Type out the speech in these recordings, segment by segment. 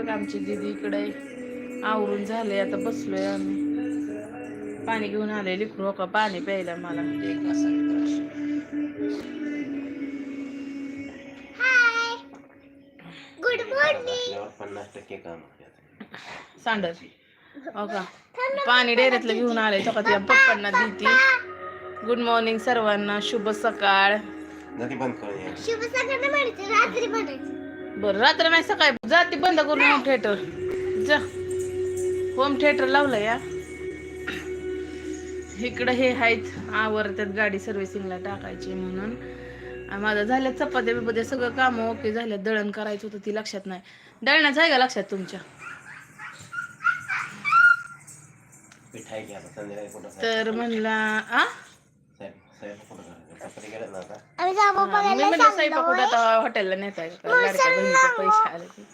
बघा आमची दीदी इकडे. आवरून झाले आता बसलोय आम्ही. पाणी घेऊन आले लिकरू हो का? पाणी प्यायला मला. एक पन्नास टक्के काम होते. सांडर हो का पाणी डेऱ्यातलं घेऊन आले. चपाती पप्पांना देती. गुड मॉर्निंग सर्वांना. शुभ सकाळ. शुभ सकाळ म्हणायचं रात्री म्हणायचं बरं रात्र नाही सकाळी जाती बंद करून होम थिएटर जा. होम थिएटर लावलं या. इकडं हे आहेत आवरतात गाडी सर्व्हिसिंगला टाकायची म्हणून. माझं झालं चपात्या बिपात्या सगळं काम ओके झालं. दळण करायचं होतं ती लक्षात नाही. दळणाचं आहे का लक्षात तुमच्या? तर म्हणला आ? आम्ही जाऊ मी म्हणलं स्वयंपाक कुठं आता हॉटेलला नेताय का लाडक्या बहिणीचे पैसे आले की.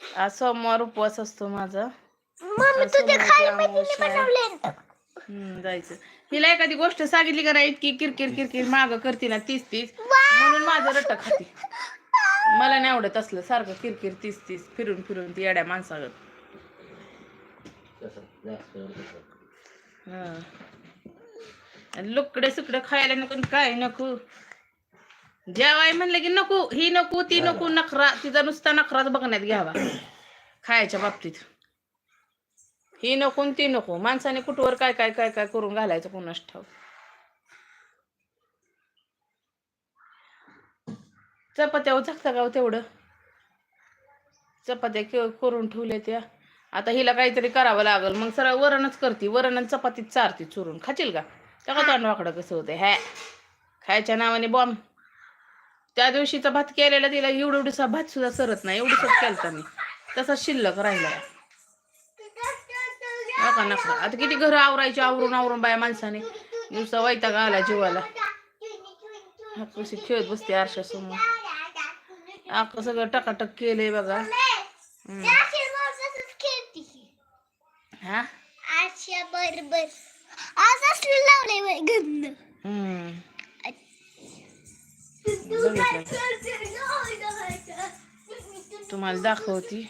आज सोमवार उपवास असतो माझा. मम्मी तुझ्या खाली बहिणीने बनवले हम्म, जायचं. हिला एखादी गोष्ट सांगितली का नाही इतकी किरकिर किरकिर माग करते ना तीस तीस. म्हणून माझं रट्ट खाती. मला नाही आवडत असलं सारखं किरकिर तीस तीस फिरून फिरून ती येड्या माणसागत. हं. लुकडे सुकडे खायला नको काय नको. जेवाय म्हणलं की नको ही नको ती नको नखरा तिचा नुसता नखराच बघण्यात घ्यावा. खायच्या बाबतीत. ही नको ती नको. माणसाने कुठवर काय काय काय काय करून घालायचं कोणाच ठाव चपात्यावर झाकता का हो तेवढं? चपात्या के- करून ठेवल्या त्या. आता हिला काहीतरी करावं लागल. मग सरळ वरणच करते. वरण आणि चपातीत चारते चुरून. खाशील का? का तोंड वाकडं कसं होतं हॅ? खायच्या नावाने बॉम्ब त्या दिवशीचा भात केलेला तिला एवढं एवढसा भात सुद्धा सरत नाही एवढंच केलता मी. तसा शिल्लक राहिलाय नका नका आता किती घर आवरायची आवरून आवरून बाया माणसाने. दिवसा वैताग आला जीवाला. कशी खेळत बसते आरशासमोर. अख्खं सगळं टकाटक केलंय बघा. हा? बरोबर. आज असलं लावलंय गंध. तुम्हाला दाखवती.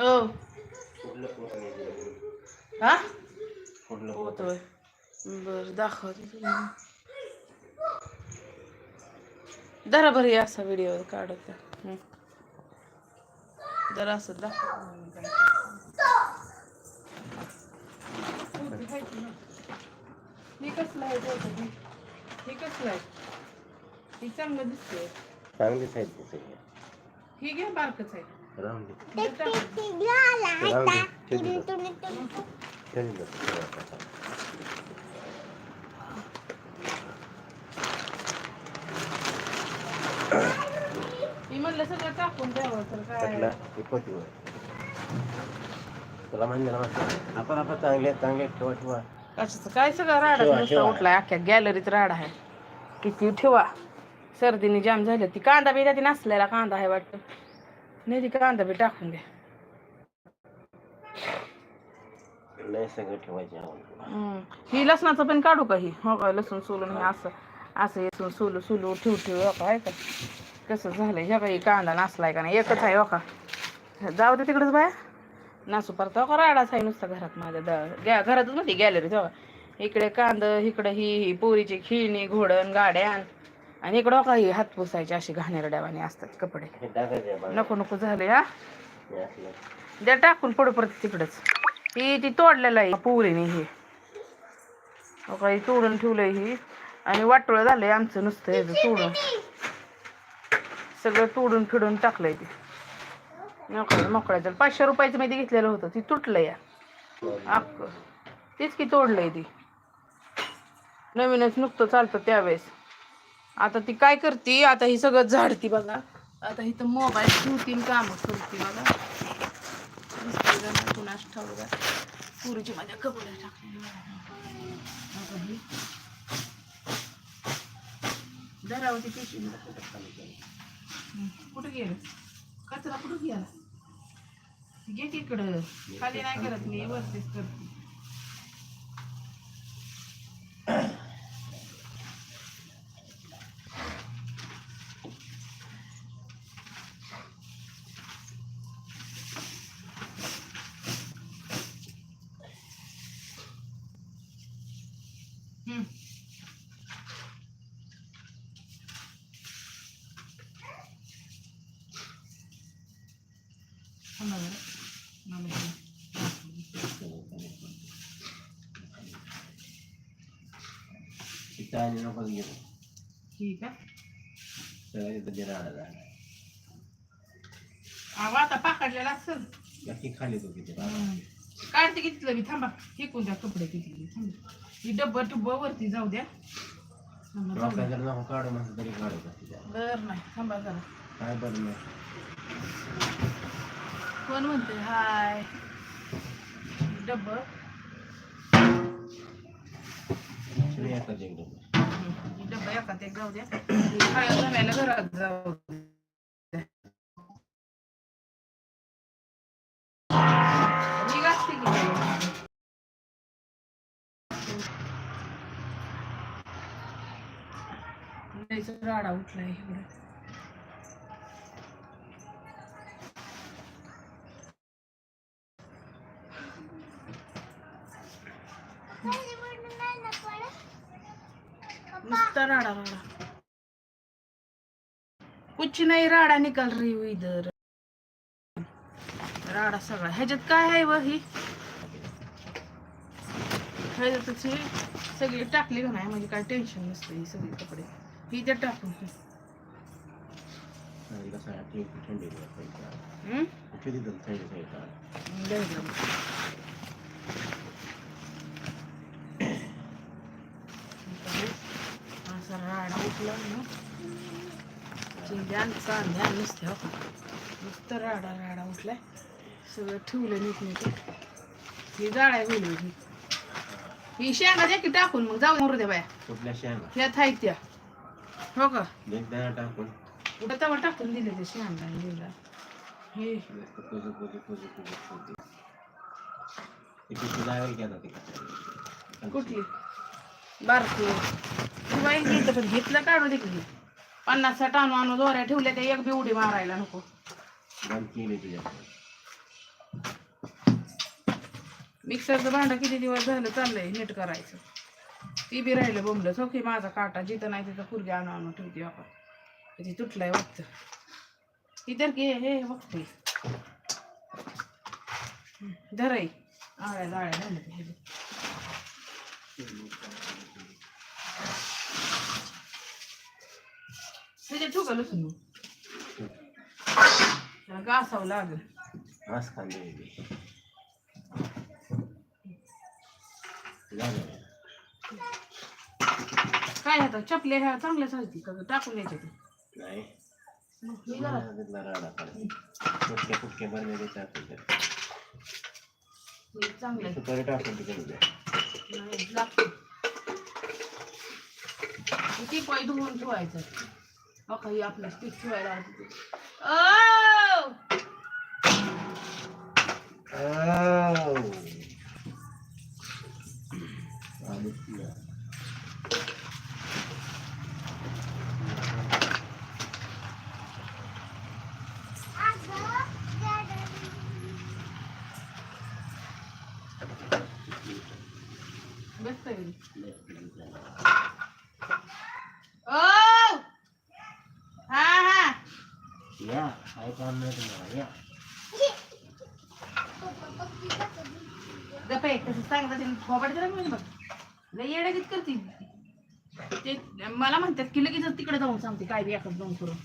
ओ. कुठलं कुठं नाही. हा? होतोय बर दाखवते जरा बरं असा व्हिडिओ काढत हं. जरा असं दाखव. हे कसलं आहे बघ हे. कसलं आहे? हे चांगलं दिसतंय. चांगलीच आहेत ते सगळे हे घे बारकच आहे राहून दे. हे. राहून दे. मी म्हणलं सगळं टाकून द्यावं तर काय? वर? तुला म्हणलं ना आपण आपण चांगले चांगले ठेवा ठेवा. कशाचं? काय सगळं राडा ठेवा, नुसता ठेवा. उठलाय? अख्ख्या गॅलरीत राडा आहे. किती ठेवा? सर्दीने जाम झालं. ती कांदा बी त्यात नसलेला कांदा आहे वाटतं. नाही ती कांदा बी टाकून द्या नाही सगळं ठेवायचे हम्म. ही लसणाचं पण काढू का ही? हो का? लसूण सोलून हे असं असं येसून सोलू सोलू ठेवू ठेवू. हो का? आहे का? कसं झालंय? ह्या काही कांदा नासलाय का नाही? एकच आहे हो का? जाऊ दे तिकडंच बाया. नासू परत हो का राडाच आहे नुसता घरात माझ्या द घरातच मध्ये गॅलरीत हो का इकडे कांद इकडे ही ही पोरीची खिळणी घोडण गाड्या आणि इकडं हो का ही हात पुसायचे असे घाणेरड्यावाने असतात कपडे. नको नको झाले हा. द्या टाकून पुढं परत तिकडंच. ही ती तोडलेलं आहे पुरीने हे. हो काही तोडून ठेवलंय ही. आणि वाटोळं झालंय आमचं नुसतं ह्याचं तोडून. सगळं तोडून फिडून टाकलंय ते. मोकळा मोकळा जर पाचशे रुपयाचं मी ते घेतलेलं होतं. ती तुटलं या अक्क तीच की तोडलंय ती. नवीनच नुकतं चालतं त्यावेळेस. आता ती काय करते? आता ही सगळं झाडती बघा. आता इथं मोबाईल ठेवतीन कामं करते बघा. नुसतं जरा कुणास ठाऊक आहे. पुरीची माझ्या कपडे टाकले धरावती पिशवी. कुठं कचरा कुठं गेला? गेट इकडं. खाली नाही करत मी वरतीच करते. हम्म. दाणे नकोच घेतो ठीक आहे सगळं तिथं ते राडा झाला अहो, आता पाकडलेला असेल. नक्की खाली तो किती काढते कितीलं मी थांबा. फेकून द्या कपडे किती थांबा. ही डब्बा टुब्बा वरती जाऊ द्या. थांबा, जाऊ डोक्यात द्या. जर नको काढू म्हणलं तरी काढत असते त्या. बर नाही थांबा जरा. काय बरं नाही. कोण म्हणते हाय. डब्ब. सगळे येतात एकदम डब्बा एकात एक जाऊ द्या खायला जमायला घरात जाऊ मी घासते की राडा उठलाय इकडे नुसता राडा राडा. कुछ नाही राडा निकाल रही हुई इधर. राडा सगळा. ह्याच्यात काय आहे व ही? ह्याच्यातच ही सगळी टाकली का नाही? म्हणजे काय टेन्शन नसतं ही सगळी कपडे. ही तर टाकून. हम्म? किती दिवस थंडी जायचं लय गरम. असा राडा उठला ना चिंध्यान चांध्यान नुसते हो नुसतं राडा राडा उठलाय सगळं ठेवलं नीट ही जाळ्या होईल ही ही शेंगा? द्या की टाकून. मग जाऊ मरू दे बाया कुठल्या शेंगा ह्या थाईत त्या हो का एक दाणा टाकून कुठं तवा टाकून दिले ते शेंगा लिहिला हे? कुठली? बारकी. ती बाई घेतलं पण घेतलं काढू दे की पन्नास साठ आणू आणू दोऱ्या ठेवल्या त्या एक बी उडी मारायला नको. मिक्सरचं भांडं किती दिवस झालं चाललंय नीट करायचं. ती बी राहिलं बोंबलं हो की माझा काटा जिथं नाही तिथं कुरगी आणू आणू ठेवते आपण. ती तुटलाय वाटतं. ती तर की हे बघते धराई आळ्या जाळ्या ह्याच्यात. त्याच्यात ठोका मग. त्याला घासावं लागेल मास खाल्ली काय आता चपल्या ह्या चांगल्याच असतील का ग? टाकून नाही मग हे जरा राडा टाकून द्या. हे चांगलं आहे. सुपारी टाकून तिकडे द्या लागतं. किती पाय धुवून ठेवायचं हो काही आपलं स्टिक ठेवायला आवडतं. ओ! बस तरी. ओ! हा हा या काम नाही तुम्हाला या गप्पे तसं सांगता म्हणजे बघ. लय येड्यागीत करते. ते मला म्हणतात की लगेच तिकडे जाऊन सांगते काय बी एखाद जाऊन करून.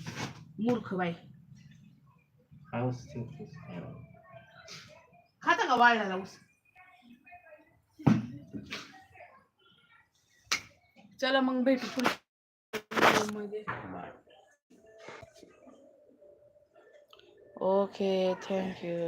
मूर्ख बाई. खाता का वाळलेला ऊस? चला मग भेटू पुढे मध्ये बाय ओके थँक्यू